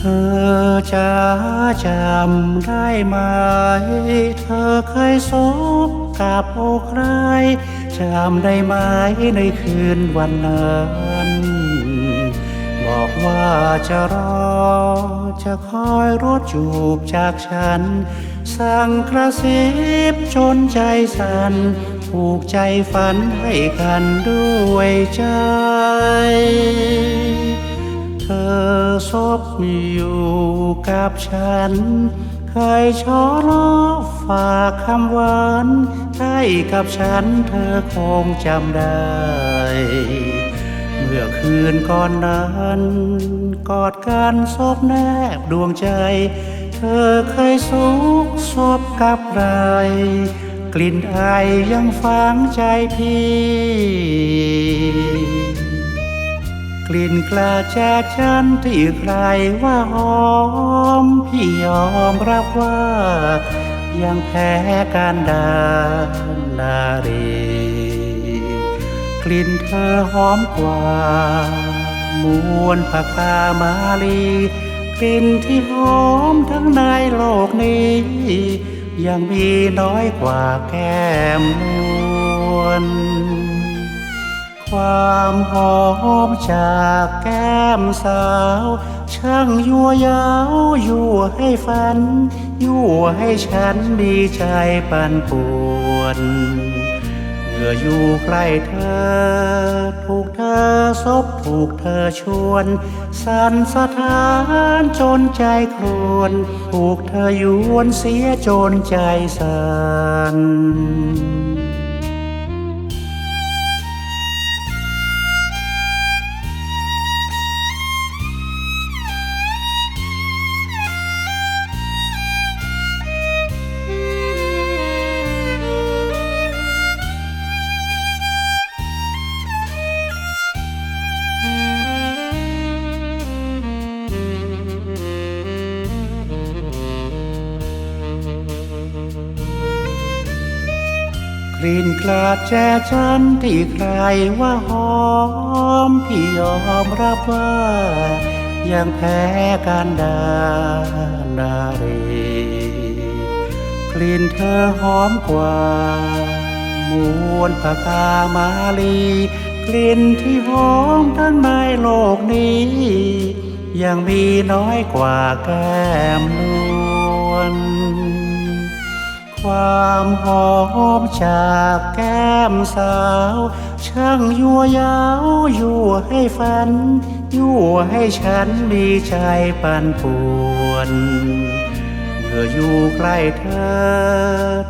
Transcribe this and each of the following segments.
เธอจะจำได้ไหม เธอเคยสบกับอกใครจำได้ไหมในคืนวันนั้น บอกว่าจะรอ จะคอยรถจูบจากฉัน สั่งกระซิบจนใจสัน่นผูกใจฝันให้กันด้วยใจ ซบอยู่กับฉัน เคยชอล้อฝากคำหวานให้กับฉันเธอคงจำได้ เมื่อคืนก่อนนั้น กอดกันซบแนบดวงใจ เธอเคยสุขซบกับใครกลิ่นไอายยังฝังใจพี่ กลิ่นกลาจาฉันที่ใครว่าหอม พี่ยอมรับว่า ยังแพ้การดานนารีกลิ่นเธอหอมกว่ามวนผักกามาลีกลิ่นที่หอมทั้งในโลกนี้ ยังมีน้อยกว่าแก้มนวล ความหอมจากแก้มสาว ช่างยั่วยาวยั่วให้ฝัน ยั่วให้ฉันมีใจปั่นป่วนเมื่ออยู่ใกล้เธอ ถูกเธอซบถูกเธอชวน สั่นสะท้านจนใจครวน ถูกเธอยวนเสียจนใจสั่น กลิ่นกลาดแจฉันที่ใครว่าหอม พี่ยอมรับว่า ยังแพ้การดานารีกลิ่นเธอหอมกว่ามวนปากามาลี กลิ่นที่หอมทั้งในโลกนี้ ยังมีน้อยกว่าแก้มนวล ความหอมจากแก้มสาว ช่างยั่วยาวยั่ให้ฝันยั่วให้ฉันมีใจปั่นป่วนเมื่ออยู่ใกล้เธอ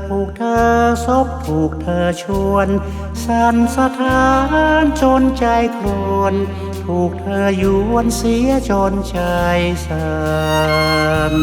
ถูกเธอซบถูกเธอชวน สั่นสะท้านจนใจครวน ถูกเธอยวนเสียจนใจสั่น